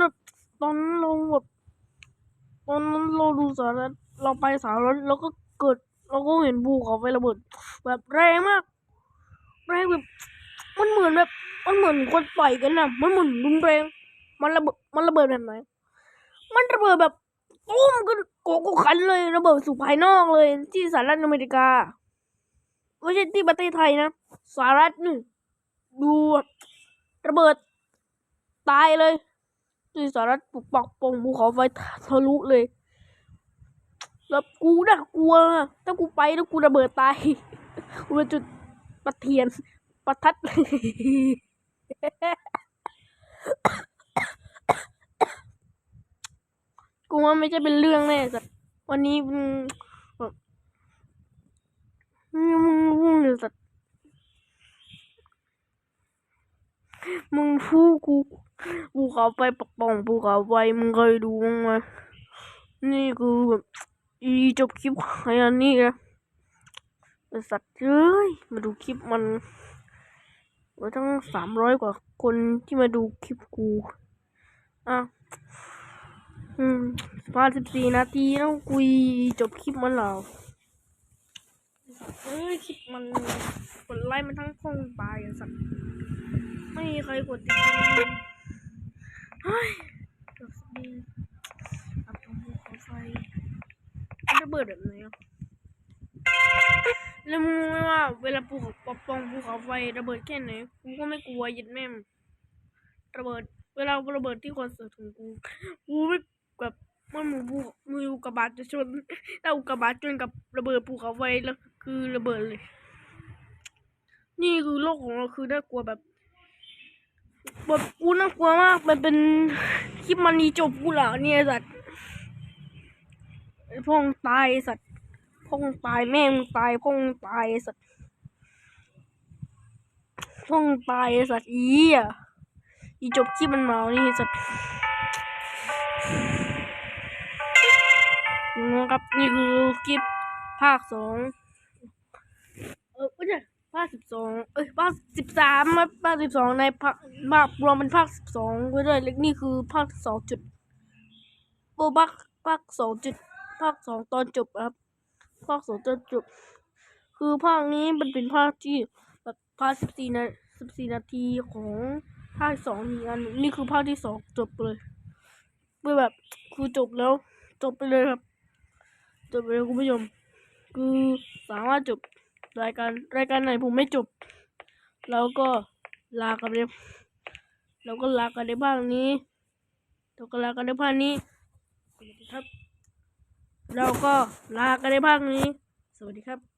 นั้นตอนนั้นเราแบบตอนนั้นเราดูสารเราไปสารคแล้วก็เกิด เราก็เห็นภูเขาไฟระเบิด แบบแรงมาก แรงแบบมันเหมือนแบบ มันเหมือนคนต่อยกันนะมันเหมือนรุนแรง มันระเบิดมันระเบิดแบบไหนมันระเบิดแบบตุ้มก็โกโก้คันเลยระเบิดสู่ภายนอกเลย ที่สหรัฐอเมริกาไม่ใช่ที่ประเทศไทยนะสหรัฐนี่ดูระเบิดตายเลย ที่สหรัฐปุกปักปงภูเขาไฟทะลุเลย แล้วกูน่ากลัวนะถ้ากูไปแล้วกูระเบิดตายกูเป็นจุดประเทียนประทัดกูว่าไม่ใช่เป็นเรื่องแน่สัตว์วันนี้มึงมึงมึงมึงเดี๋ยวสัตว์มึงพูกู ภูเขาไฟปักป่องภูเขาไฟมึงเคยดูมั้งไหมนี่คือแบบอีจบคลิปไอ้อันนี้นะไอ้สัตว์เอ้ยมาดูคลิปมันไว้ทั้งสามร้อยกว่าคนที่มาดูคลิปกู อะ อืมพาสิบสี่นาทีแล้วคุยจบคลิปมันแล้วเอ้ยคลิปมันกดไลค์มันทั้งห้องตายอะสัตว์ไม่มีใครกดติดตาม เฮ้ยจบดีอับตรงภูเขาไฟมันระเบิดแบบไหนอะแล้วมึงมูไหมว่าเวลาภูเขาปะปองภูเขาไฟระเบิดแค่ไหนกูก็ไม่กลัวยัดแม่มระเบิด เวลาระเบิดที่คอนเสิร์ตของกูกูไม่แบบมันหมูภูมืออุกกาบาตจะชนถ้าอุกกาบาตชนกับระเบิดภูเขาไฟแล้วคือระเบิดเลย นี่คือโลกของเราคือน่ากลัวแบบ แบบกูน่ากลัวมาก มันเป็นคลิปมันนีจบกูเหรอเนี่ยสัตว์พ่องตายสัตว์พ่องตายแม่งตายพ่องตายสัตว์พ่องตายสัตว์อีอะอีจบคลิปมันเมานี่สัตว์นะครับนี่คือคลิปภาคสองเออไม่ใช่ภาคสิบสองเอ้ยภาคสิบสามครับภาคสิบสองในภาค ภาครวมเป็นภาคสิบสองไปด้วยและนี่คือภาคสองจุดโอ้ภาคภาคสองจุดภาคสองตอนจบครับ ภาคสองตอนจบ คือภาคนี้มันเป็นภาคที่แบบภาคสิบสี่นาสิบสี่นาทีของภาคสองอีกอันนี่คือภาคที่สองจบเลยเมื่อแบบคือจบแล้ว จบไปเลยครับ จบไปเลยคุณผู้ชมคือสามารถจบรายการรายการไหนผมไม่จบ แล้วก็ลากันเลย เราก็ลากันในภาคนี้เราก็ลากันในภาคนี้สวัสดีครับ เราก็ลากันในภาคนี้ สวัสดีครับ